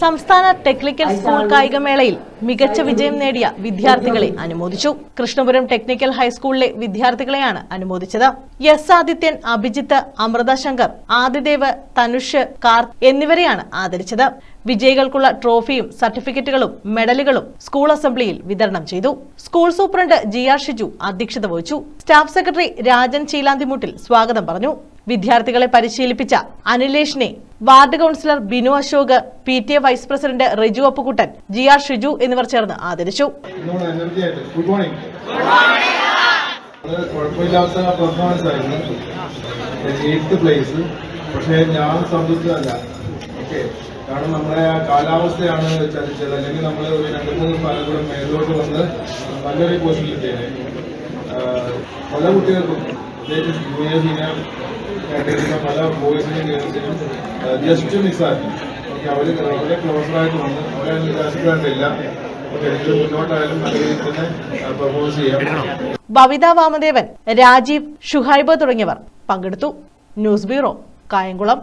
സംസ്ഥാന technical school കായികമേളയിൽ മികച്ച വിജയം നേടിയ വിദ്യാർത്ഥികളെ അനുമോദിച്ചു. കൃഷ്ണപുരം ടെക്നിക്കൽ ഹൈസ്കൂളിലെ വിദ്യാർത്ഥികളെയാണ് അനുമോദിച്ചത്. എസ് ആദിത്യൻ അഭിജിത്ത് അമൃത ശങ്കർ ആദിദേവ് തനുഷ് കാർത്ത് എന്നിവരെയാണ് ആദരിച്ചത്. വിജയികൾക്കുള്ള ട്രോഫിയും സർട്ടിഫിക്കറ്റുകളും മെഡലുകളും സ്കൂൾ അസംബ്ലിയിൽ വിതരണം ചെയ്തു. School superintendent G R Shiju അധ്യക്ഷത വഹിച്ചു. സ്റ്റാഫ് സെക്രട്ടറി രാജൻ ചീലാന്തിമുട്ടിൽ സ്വാഗതം പറഞ്ഞു. വിദ്യാർത്ഥികളെ പരിശീലിപ്പിച്ച അനിലേഷിനെ ward councillor Binu Ashok P T A vice president Riju Appukuttan G R Shiju എന്നിവർ ചേർന്ന് ആദരിച്ചു. പെർഫോമൻസ് ആയിരുന്നു. എയ്ത്ത് പ്ലേസ് പക്ഷേ ഞാൻ സന്തുഷ്ടമല്ല ഓക്കെ കാരണം നമ്മുടെ ആ കാലാവസ്ഥയാണ് ചലിച്ചത്. അല്ലെങ്കിൽ നമ്മൾ ഒരു രണ്ട് മൂന്ന് സ്ഥലം കൂടെ മേലോട്ട് വന്ന് നല്ലൊരു പൊസിഷനിലെത്തിയത് പല കുട്ടികൾക്കും ജൂനിയർ സീനിയർ ആയിട്ടിരിക്കുന്ന പല ബോയ്സിനും ഗേൾസിനും ജസ്റ്റ് മിസ്സാക്കി. അവർ വളരെ ക്ലോസറായിട്ട് വന്ന് അവരെ നിരാശപ്പെടേണ്ടില്ല മുന്നോട്ടായാലും തന്നെ ചെയ്യാം. വാമദേവൻ രാജീവ് ഷുഹൈബ് തുടങ്ങിയവർ പങ്കെടുത്തു. News bureau Kayamkulam.